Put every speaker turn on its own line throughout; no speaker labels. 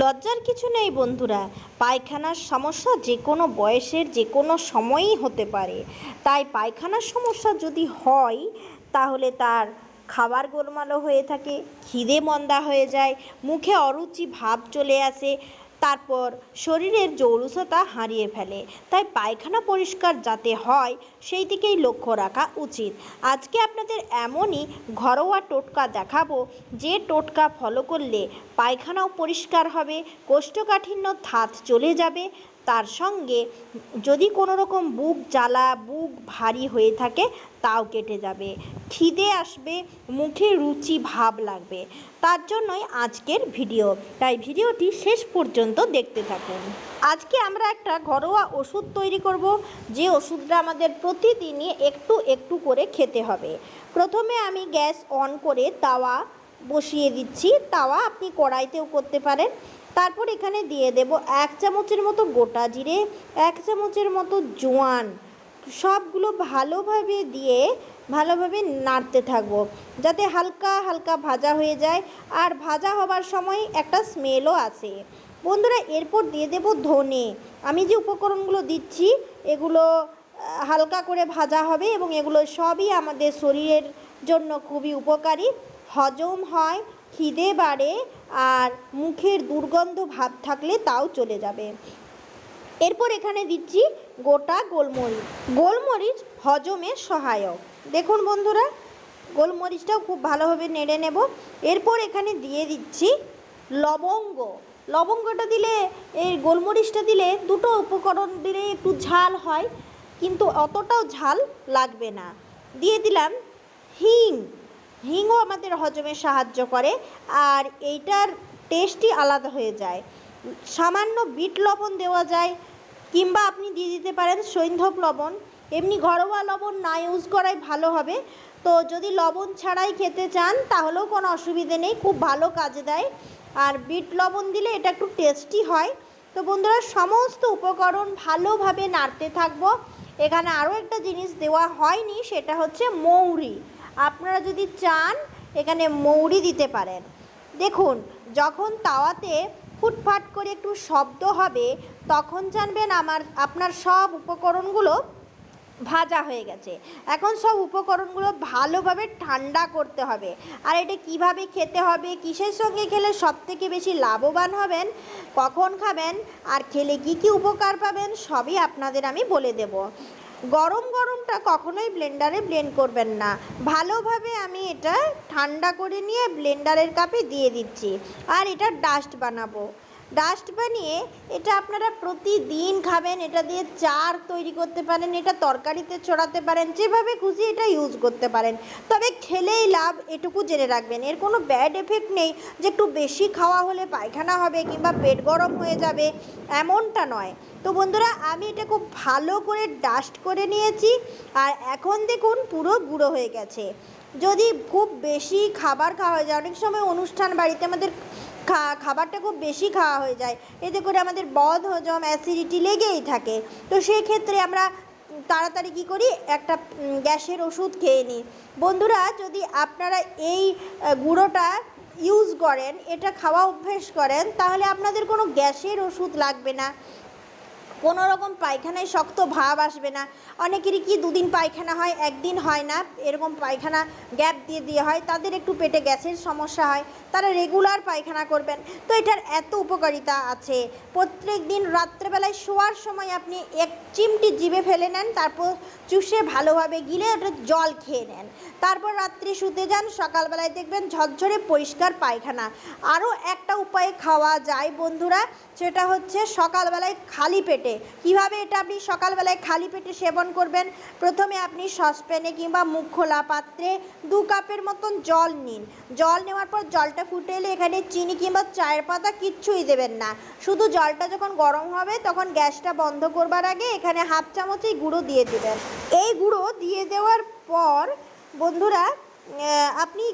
লজ্জার কিছু নেই বন্ধুরা। পায়খানার সমস্যা যে কোনো বয়সের যে কোনো সময়ই হতে পারে। তাই পায়খানার সমস্যা যদি হয়, তাহলে তার খাবার গোলমালো হয়ে থাকে, খিদে মন্দা হয়ে যায়, মুখে অরুচি ভাব চলে আসে তারপর শরীরের জৌলুসতা হারিয়ে ফেলে। তাই পায়খানা পরিষ্কার যাতে হয়, সেই দিকেই লক্ষ্য রাখা উচিত। আজকে আপনাদের এমনই ঘরোয়া টোটকা দেখাবো, যে টোটকা ফলো করলে পায়খানাও পরিষ্কার হবে, কোষ্ঠকাঠিন্য থাত চলে যাবে। তার সঙ্গে যদি কোনো রকম বুক জ্বালা, বুক ভারী হয়ে থাকে তাও কেটে যাবে। খিদে আসবে, মুখে রুচি, ভাব লাগবে। তার জন্যই আজকের ভিডিও। তাই ভিডিওটি শেষ পর্যন্ত দেখতে থাকুন। আজকে আমরা একটা ঘরোয়া ওষুধ তৈরি করব, যে ওষুধটা আমাদের প্রতিদিনই একটু একটু করে খেতে হবে। প্রথমে আমি গ্যাস অন করে তাওয়া বসিয়ে দিচ্ছি। তাওয়া আপনি কড়াইতেও করতে পারেন। তারপর এখানে দিয়ে দেব এক চামচের মতো গোটা জিরে, এক চামচের মতো জোয়ান সবগুলো ভালোভাবে দিয়ে ভালোভাবে নাড়তে থাকব, যাতে হালকা হালকা ভাজা হয়ে যায়। আর ভাজা হবার সময় একটা স্মেলও আসে। বন্ধুরা, এরপর দিয়ে দেব ধনে। আমি যে উপকরণগুলো দিচ্ছি, এগুলো হালকা করে ভাজা হবে এবং এগুলো সবই আমাদের শরীরের জন্য খুবই উপকারী। হজম হয়, খিদে বাড়ে, আর মুখের দুর্গন্ধ ভাব থাকলে তাও চলে যাবে। এরপর এখানে দিচ্ছি গোটা গোলমরিচ। গোলমরিচ হজমের সহায়ক। দেখুন বন্ধুরা, গোলমরিচটাও খুব ভালোভাবে নেড়ে নেব। এরপর এখানে দিয়ে দিচ্ছি লবঙ্গ। লবঙ্গটা দিলে, এই গোলমরিচটা দিলে দুটো উপকরণ দিলে একটু ঝাল হয়, কিন্তু অতটাও ঝাল লাগবে না। দিয়ে দিলাম হিং। হিংও আমাদের হজমে সাহায্য করে, আর এইটার টেস্টই আলাদা হয়ে যায়। সামান্য বিট লবণ দেওয়া যায়, কিংবা আপনি দিয়ে দিতে পারেন সৈন্ধব লবণ। এমনি ঘরোয়া লবণ না ইউজ করাই ভালো হবে। তো যদি লবণ ছাড়াই খেতে চান, তাহলেও কোনো অসুবিধে নেই, খুব ভালো কাজে দেয়। আর বিট লবণ দিলে এটা একটু টেস্টি হয়। তো বন্ধুরা, সমস্ত উপকরণ ভালোভাবে নাড়তে থাকব। এখানে আরও একটা জিনিস দেওয়া হয়নি, সেটা হচ্ছে মৌরি। আপনারা যদি চান, এখানে মৌরি দিতে পারেন। দেখুন, যখন তাওয়াতে ফুটফাট করে একটু শব্দ হবে, তখন জানবেন আমার, আপনার সব উপকরণগুলো ভাজা হয়ে গেছে। এখন সব উপকরণগুলো ভালোভাবে ঠান্ডা করতে হবে। আর এটা কীভাবে খেতে হবে, কিসের সঙ্গে খেলে সব থেকে বেশি লাভবান হবেন, কখন খাবেন, আর খেলে কি কি উপকার পাবেন, সবই আপনাদের আমি বলে দেব। গরম গরমটা কখনোই ব্লেন্ডারে ব্লেন্ড করবেন না। ভালোভাবে আমি এটা ঠান্ডা করে নিয়ে ব্লেন্ডারের কাপে দিয়ে দিচ্ছি। আর এটা ডাস্ট বানাবো। ডাস্ট বানিয়ে এটা আপনারা প্রতিদিন খাবেন, এটা দিয়ে চার তৈরি করতে পারেন, এটা তরকারিতে ছড়াতে পারেন, যেভাবে খুশি এটা ইউজ করতে পারেন। তবে খেলেই লাভ এটুকু জেনে রাখবেন, এর কোনো ব্যাড এফেক্ট নেই যে একটু বেশি খাওয়া হলে পায়খানা হবে কিংবা পেট গরম হয়ে যাবে, এমনটা নয়। তো বন্ধুরা, আমি এটা খুব ভালো করে ডাস্ট করে নিয়েছি, আর এখন দেখুন পুরো গুঁড়ো হয়ে গেছে। যদি খুব বেশি খাবার খাওয়া যায় অনেক সময় অনুষ্ঠান বাড়িতে আমাদের খাবারটা খুব বেশি খাওয়া হয়ে যায়। এতে করে আমাদের বদ হজম অ্যাসিডিটি লেগেই থাকে। তো সেই ক্ষেত্রে আমরা তাড়াতাড়ি কী করি? একটা গ্যাসের ওষুধ খেয়ে নিই। বন্ধুরা, যদি আপনারা এই গুঁড়োটা ইউজ করেন, এটা খাওয়া অভ্যেস করেন, তাহলে আপনাদের কোনো গ্যাসের ওষুধ লাগবে না। কোনো রকম পায়খানায় শক্ত ভাব আসবে না। অনেকেরই কি দুদিন পায়খানা হয়, একদিন হয় না, এরকম পায়খানা গ্যাপ দিয়ে দিয়ে হয়, তাদের একটু পেটে গ্যাসের সমস্যা হয়, তারা রেগুলার পায়খানা করবেন। তো এটার এত উপকারিতা আছে। প্রত্যেক দিন রাত্রেবেলায় শোয়ার সময় আপনি এক চিমটি জিভে ফেলে নেন, তারপর চুষে ভালোভাবে গিলে ওটা জল খেয়ে নেন। তারপর রাত্রে শুতে যান, সকালবেলায় দেখবেন ঝরঝরে পরিষ্কার পায়খানা। আরও একটা উপায়ে খাওয়া যায় বন্ধুরা, সেটা হচ্ছে সকালবেলায় খালি পেটে কীভাবে এটা আপনি সকালবেলায় খালি পেটে সেবন করবেন? প্রথমে আপনি সসপ্যানে কিংবা মুখ খোলা পাত্রে দু কাপের মতন জল নিন। জল নেওয়ার পর জলটা ফুটে এলে এখানে চিনি কিংবা চায়ের পাতা কিচ্ছুই দেবেন না। শুধু জলটা যখন গরম হবে, তখন গ্যাসটা বন্ধ করবার আগে এখানে হাফ চামচ এই গুঁড়ো দিয়ে দেবেন। এই গুঁড়ো দিয়ে দেওয়ার পর বন্ধুরা আপনি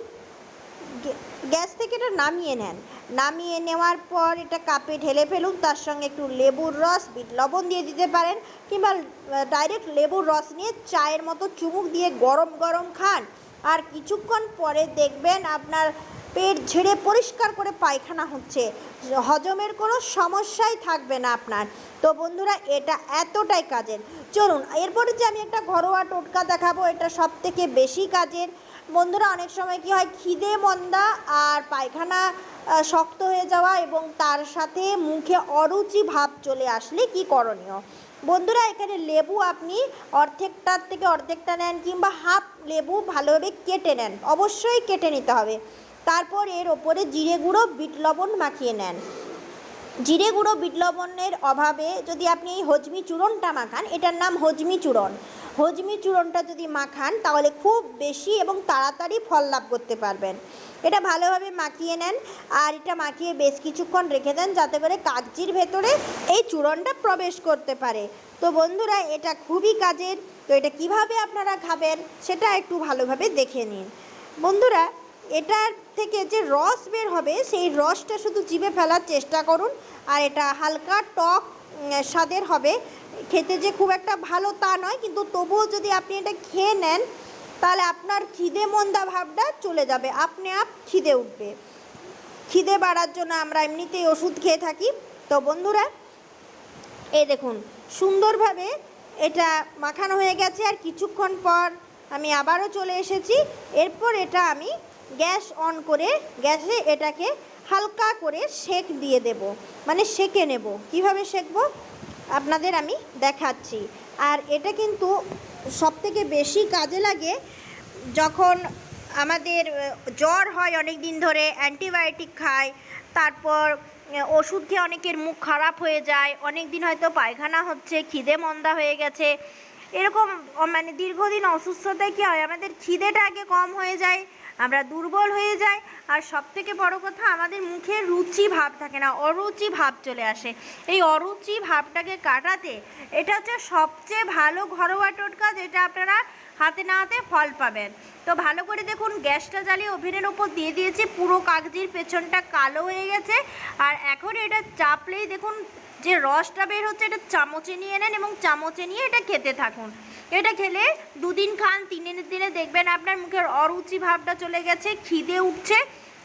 গ্যাস থেকে এটা নামিয়ে নেন। নামিয়ে নেওয়ার পর এটা কাপে ঢেলে ফেলুন, তার সঙ্গে একটু লেবুর রস, বিট লবণ দিয়ে দিতে পারেন কিংবা ডাইরেক্ট লেবুর রস নিয়ে চায়ের মতো চুমুক দিয়ে গরম গরম খান। আর কিছুক্ষণ পরে দেখবেন আপনার পেট ঝেড়ে পরিষ্কার করে পায়খানা হচ্ছে। হজমের কোনো সমস্যাই থাকবে না আপনার। তো বন্ধুরা, এটা এতটাই কাজের। চলুন, এরপরে যে আমি একটা ঘরোয়া টোটকা দেখাবো, এটা সব থেকে বেশি কাজের। বন্ধুরা, অনেক সময় কি হয়, খিদে, মন্দা আর পায়খানা শক্ত হয়ে যাওয়া এবং তার সাথে মুখে অরুচি ভাব চলে আসলে কি করণীয়? বন্ধুরা, এখানে লেবু আপনি অর্ধেকটার থেকে অর্ধেকটা নেন কিংবা হাফ লেবু ভালোভাবে কেটে নেন। অবশ্যই কেটে নিতে হবে। তারপর এর ওপরে জিরে গুঁড়ো, বিট লবণ মাখিয়ে নেন। জিরে গুঁড়ো, বিট লবণের অভাবে যদি আপনি এই হজমি চূড়নটা মাখান, এটার নাম হজমি চূড়ন। হজমি চূড়নটা যদি মাখান, তাহলে খুব বেশি এবং তাড়াতাড়ি ফল লাভ করতে পারবেন। এটা ভালোভাবে মাখিয়ে নেন আর এটা মাখিয়ে বেশ কিছুক্ষণ রেখে দেন যাতে করে কাগজির ভেতরে এই চূড়নটা প্রবেশ করতে পারে। তো বন্ধুরা, এটা খুবই কাজের। তো এটা কীভাবে আপনারা খাবেন, সেটা একটু ভালোভাবে দেখে নিন। বন্ধুরা এটার থেকে যে রস বের হবে, সেই রসটা শুধু জিভে ফেলার চেষ্টা করুন। আর এটা হালকা টক স্বাদের হবে। খেতে যে খুব একটা ভালো তা নয়, কিন্তু তবুও যদি আপনি এটা খেয়ে নেন, তাহলে আপনার খিদে মন্দা ভাবটা চলে যাবে। আপনি আপ খিদে উঠবে। খিদে বাড়ার জন্য আমরা এমনিতেই ওষুধ খেয়ে থাকি। তো বন্ধুরা, এই দেখুন, সুন্দরভাবে এটা মাখানো হয়ে গেছে। আর কিছুক্ষণ পর আমি আবারও চলে এসেছি। এরপর এটা আমি গ্যাস অন করে গ্যাসে এটাকে হালকা করে সেক দিয়ে দেব। মানে সেকে নেব। কীভাবে সেকবো? আপনাদের আমি দেখাচ্ছি। আর এটা কিন্তু সবথেকে বেশি কাজে লাগে যখন আমাদের জ্বর হয় অনেক দিন ধরে, অ্যান্টিবায়োটিক খায়, তারপর ওষুধ খেয়ে অনেকের মুখ খারাপ হয়ে যায় অনেক দিন হয়তো পায়খানা হচ্ছে, খিদে মন্দা হয়ে গেছে। এরকম মানে দীর্ঘদিন অসুস্থতায় কী হয়? আমাদের খিদেটা আগে কম হয়ে যায় আমরা দুর্বল হয়ে যাই। আর সবথেকে বড় কথা, আমাদের মুখে রুচি ভাব থাকে না, অরুচি ভাব চলে আসে। এই অরুচি ভাবটাকে কাটাতে এটা হচ্ছে সবচেয়ে ভালো ঘরোয়া টোটকা যেটা আপনারা হাতে না হাতে ফল পাবেন। তো ভালো করে দেখুন, গ্যাসটা জ্বালিয়ে ওভেনের ওপর দিয়ে দিয়েছি। পুরো কাগজির পেছনটা কালো হয়ে গেছে। আর এখন এটা চাপলেই দেখুন, যে রসটা বের হচ্ছে, এটা চামচে নিয়ে নেন এবং চামচে নিয়ে এটা খেতে থাকুন। এটা খেলে দুদিন খান, তিন দিনের দিনে দেখবেন আপনার মুখের অরুচি ভাবটা চলে গেছে, খিদে উঠছে,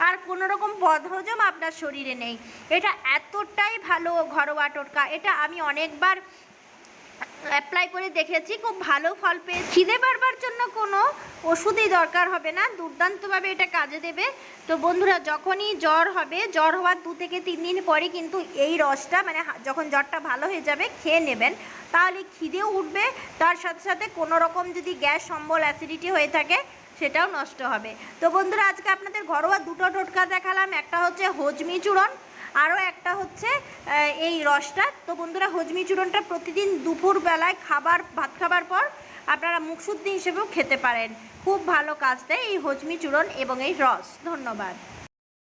আর কোনো রকম বদহজম আপনার শরীরে নেই। এটা এতটাই ভালো ঘরোয়া টোটকা। এটা আমি অনেকবার অ্যাপ্লাই করে দেখেছি, খুব ভালো ফল পেয়ে খিদে বাড়বার জন্য কোনো ওষুধই দরকার হবে না, দুর্দান্তভাবে এটা কাজে দেবে। তো বন্ধুরা, যখনই জ্বর হবে, জ্বর হওয়ার দু থেকে তিন দিন পরে কিন্তু এই রসটা মানে যখন জ্বরটা ভালো হয়ে যাবে, খেয়ে নেবেন। তাহলে খিদেও উঠবে, তার সাথে সাথে কোনো রকম যদি গ্যাস, অম্বল, অ্যাসিডিটি হয়ে থাকে, সেটাও নষ্ট হবে। তো বন্ধুরা, আজকে আপনাদের ঘরোয়া দুটো টোটকা দেখালাম, একটা হচ্ছে হজমি চূড়ন আরও একটা হচ্ছে এই রসটা। তো বন্ধুরা, হজমি চূড়নটা প্রতিদিন দুপুরবেলায় খাবার, ভাত খাবার পর আপনারা মুখশুদ্ধি হিসেবেও খেতে পারেন। খুব ভালো কাজ দেয় এই হজমি চূড়ন এবং এই রস। ধন্যবাদ।